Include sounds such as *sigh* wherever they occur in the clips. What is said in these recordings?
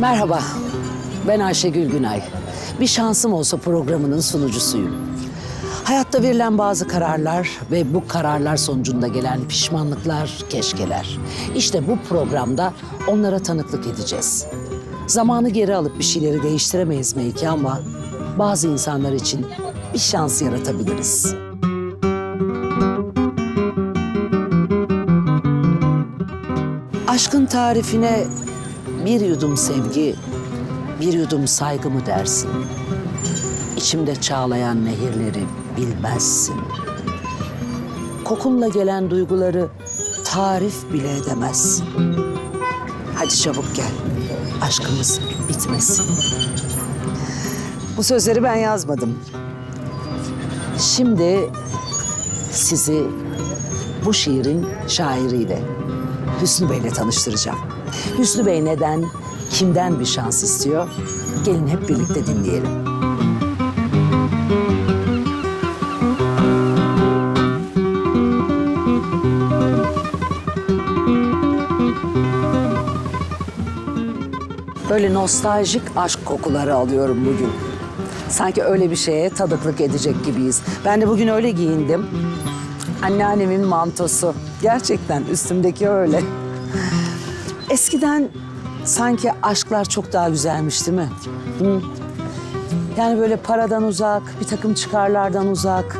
Merhaba, ben Ayşegül Günay. Bir şansım olsa programının sunucusuyum. Hayatta verilen bazı kararlar ve bu kararlar sonucunda gelen pişmanlıklar, keşkeler. İşte bu programda onlara tanıklık edeceğiz. Zamanı geri alıp bir şeyleri değiştiremeyiz belki ama bazı insanlar için bir şans yaratabiliriz. Aşkın tarifine bir yudum sevgi, bir yudum saygı mı dersin? İçimde çağlayan nehirleri bilmezsin. Kokunla gelen duyguları tarif bile edemezsin. Hadi çabuk gel, aşkımız bitmesin. Bu sözleri ben yazmadım. Şimdi sizi bu şiirin şairiyle Hüsnü Bey'le tanıştıracağım. Hüsnü Bey neden, kimden bir şans istiyor? Gelin hep birlikte dinleyelim. Böyle nostaljik aşk kokuları alıyorum bugün. Sanki öyle bir şeye tadıklık edecek gibiyiz. Ben de bugün öyle giyindim. Anneannemin mantosu. Gerçekten üstümdeki öyle. Eskiden sanki aşklar çok daha güzelmiş değil mi? Hı? Yani böyle paradan uzak, bir takım çıkarlardan uzak.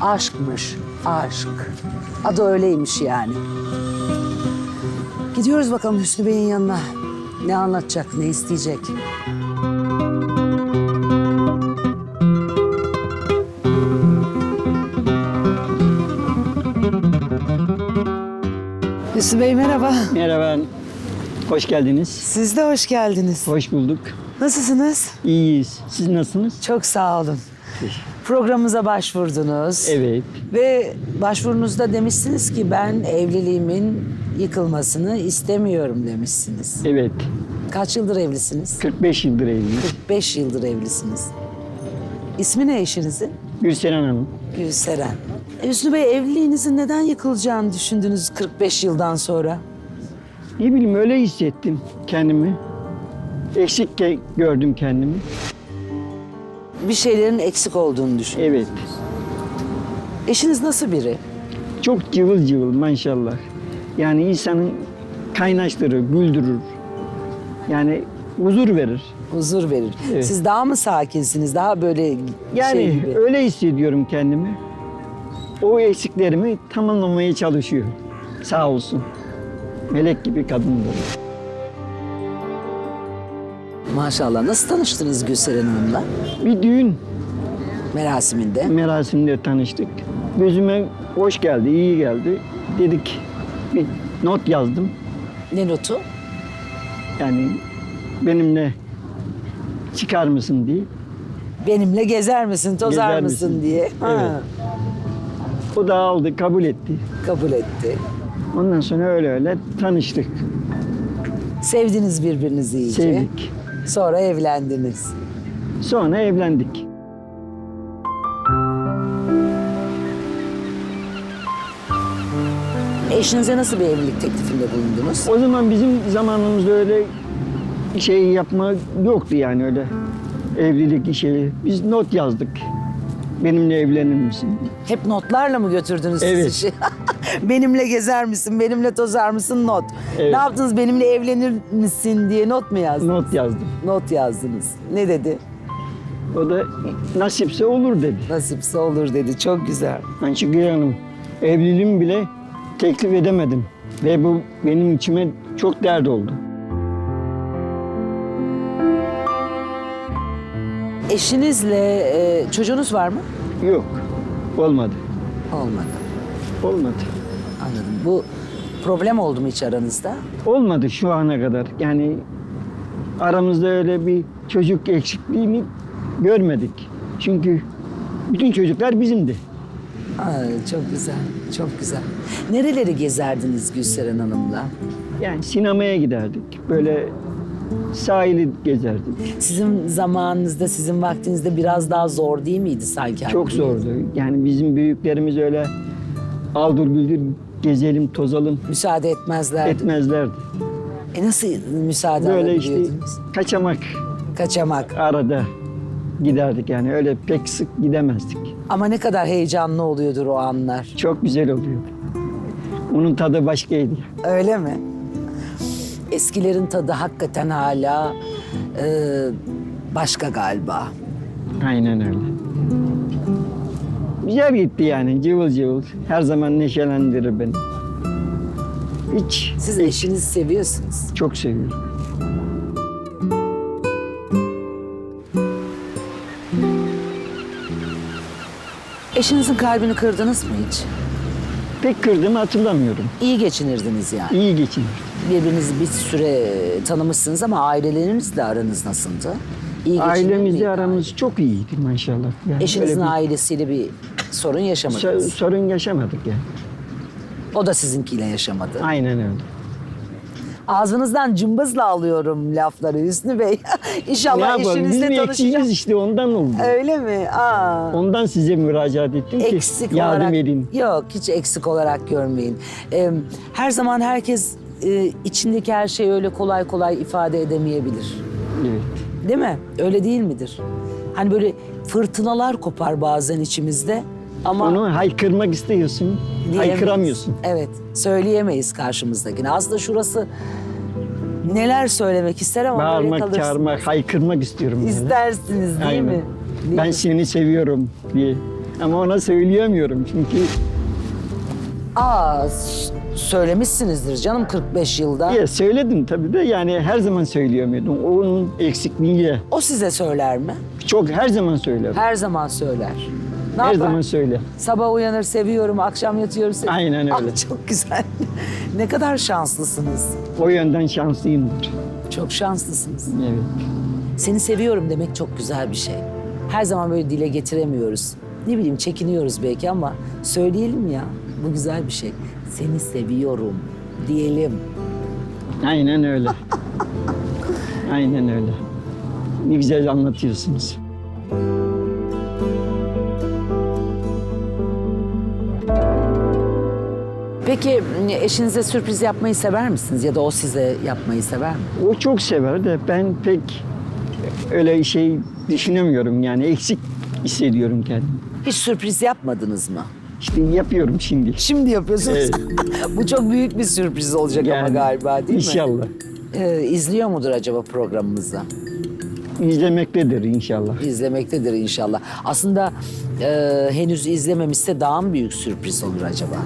Aşkmış, aşk. Adı öyleymiş yani. Gidiyoruz bakalım Hüsnü Bey'in yanına. Ne anlatacak, ne isteyecek? Hüsnü Bey merhaba. Merhaba, hoş geldiniz. Siz de hoş geldiniz. Hoş bulduk. Nasılsınız? İyiyiz. Siz nasılsınız? Çok sağ olun. Programımıza başvurdunuz. Evet. Ve başvurunuzda demişsiniz ki ben evliliğimin yıkılmasını istemiyorum demişsiniz. Evet. Kaç yıldır evlisiniz? 45 yıldır evliyim. 45 yıldır evlisiniz. İsmi ne eşinizin? Gülseren Hanım. Gülseren. Hüsnü Bey evliliğinizin neden yıkılacağını düşündünüz 45 yıldan sonra? Ne bileyim öyle hissettim kendimi. Eksik gördüm kendimi. Bir şeylerin eksik olduğunu düşün. Evet. Eşiniz nasıl biri? Çok cıvıl cıvıl maşallah. Yani insanın kaynaştırır, güldürür. Yani huzur verir. Huzur verir. Evet. Siz daha mı sakinsiniz? Daha böyle Yani şey gibi. öyle hissediyorum kendimi. O eksiklerimi tamamlamaya çalışıyor. Sağ olsun. Melek gibi kadındır. Maşallah. Nasıl tanıştınız Gülseren Hanım'la? Bir düğün Merasiminde. merasiminde tanıştık. Gözüme hoş geldi, iyi geldi. Dedik bir not yazdım. Ne notu? Yani benimle çıkar mısın diye. Benimle gezer misin, tozar Gezer mısın misin? diye. Ha, Evet. O da aldı, kabul etti. kabul etti. Ondan sonra öyle öyle tanıştık, Sevdiniz birbirinizi iyice. sevdik. Sonra evlendiniz. Sonra evlendik. Eşinize nasıl bir evlilik teklifinde bulundunuz? O zaman bizim zamanımızda öyle şey yapma yoktu yani öyle evlilik şeyi. Biz not yazdık. Benimle evlenir misin? Hep notlarla mı götürdünüz siz Evet. işi? *laughs* benimle gezer misin, benimle tozar mısın not. Evet. Ne yaptınız benimle evlenir misin diye not mu yazdınız? Not yazdım. Not yazdınız. Ne dedi? O da nasipse olur dedi. Nasipse olur dedi. Çok güzel. Ben Şükrü Hanım, evliliğimi bile teklif edemedim. Ve bu benim içime çok dert oldu. Eşinizle e, çocuğunuz var mı? Yok, olmadı. Olmadı. Olmadı. Anladım. Bu problem oldu mu hiç aranızda? Olmadı şu ana kadar. Yani aramızda öyle bir çocuk eksikliğini görmedik. Çünkü bütün çocuklar bizimdi. Aa, çok güzel, çok güzel. Nereleri gezerdiniz Gülseren Hanım'la? Yani sinemaya giderdik. Böyle sahili gezerdik. Sizin zamanınızda, sizin vaktinizde biraz daha zor değil miydi sanki? Çok zordu. Yani bizim büyüklerimiz öyle aldır güldür gezelim tozalım Müsaade etmezlerdi. etmezlerdi. E nasıl müsaade Böyle işte alabiliyordunuz? kaçamak Kaçamak. arada giderdik yani öyle pek sık gidemezdik. Ama ne kadar heyecanlı oluyordur o anlar. Çok güzel oluyordu. Onun tadı başkaydı. Öyle mi? Eskilerin tadı hakikaten hala e, başka galiba. Aynen öyle. Güzel gitti yani cıvıl cıvıl. Her zaman neşelendirir beni. Hiç Siz eşinizi seviyorsunuz. çok seviyorum. Eşinizin kalbini kırdınız mı hiç? Pek kırdığımı hatırlamıyorum. İyi geçinirdiniz yani. İyi geçinir. Birbirinizi bir süre tanımışsınız ama ailelerinizle aranız nasıldı? İyi geçinir miydi? Ailemizle aramız çok iyiydi maşallah. Yani Eşinizin bir ailesiyle bir sorun so- yaşamadınız. sorun yaşamadık yani. O da sizinkiyle yaşamadı. Aynen öyle. Ağzınızdan cımbızla alıyorum lafları Hüsnü Bey. ne *laughs* İnşallah yapalım? Bizim eşinizle eksiğimiz tanışacağım. işte ondan oldu. Öyle mi? Aa. Ondan size müracaat ettim ki eksik yardım olarak edin. yok hiç eksik olarak görmeyin. Ee, her zaman herkes e, içindeki her şeyi öyle kolay kolay ifade edemeyebilir. Evet. Değil mi? Öyle değil midir? Hani böyle fırtınalar kopar bazen içimizde ama Onu haykırmak istiyorsun, diyemeyiz. haykıramıyorsun. Evet, söyleyemeyiz karşımızdakine. Aslında şurası neler söylemek ister ama böyle Bağırmak, çağırmak, haykırmak istiyorum. yani. İstersiniz değil Aynen. mi? Değil ben mi? seni seviyorum diye. Ama ona söyleyemiyorum çünkü Aa, s- söylemişsinizdir canım 45 yılda. ya söyledim tabii de yani her zaman söyleyemiyordum. Onun eksikliğiyle O size söyler mi? çok her zaman söylerim. Her zaman söyler. Ne Her yapar? zaman söyle. Sabah uyanır seviyorum, akşam yatıyorum seviyorum. Aynen öyle. Ah, çok güzel. *laughs* ne kadar şanslısınız. O yönden şanslıyımdır. Çok şanslısınız. Evet. Seni seviyorum demek çok güzel bir şey. Her zaman böyle dile getiremiyoruz. Ne bileyim çekiniyoruz belki ama söyleyelim ya. Bu güzel bir şey. Seni seviyorum diyelim. Aynen öyle. *laughs* Aynen öyle. Ne güzel anlatıyorsunuz. Peki eşinize sürpriz yapmayı sever misiniz? Ya da o size yapmayı sever mi? O çok sever de ben pek öyle şey düşünemiyorum yani eksik hissediyorum kendimi. Hiç sürpriz yapmadınız mı? İşte yapıyorum şimdi. Şimdi yapıyorsunuz. Evet. *laughs* Bu çok büyük bir sürpriz olacak ama Yani, galiba değil mi? İnşallah. Ee, izliyor mudur acaba programımızı? İzlemektedir inşallah. İzlemektedir inşallah. Aslında e, henüz izlememişse daha mı büyük sürpriz olur acaba?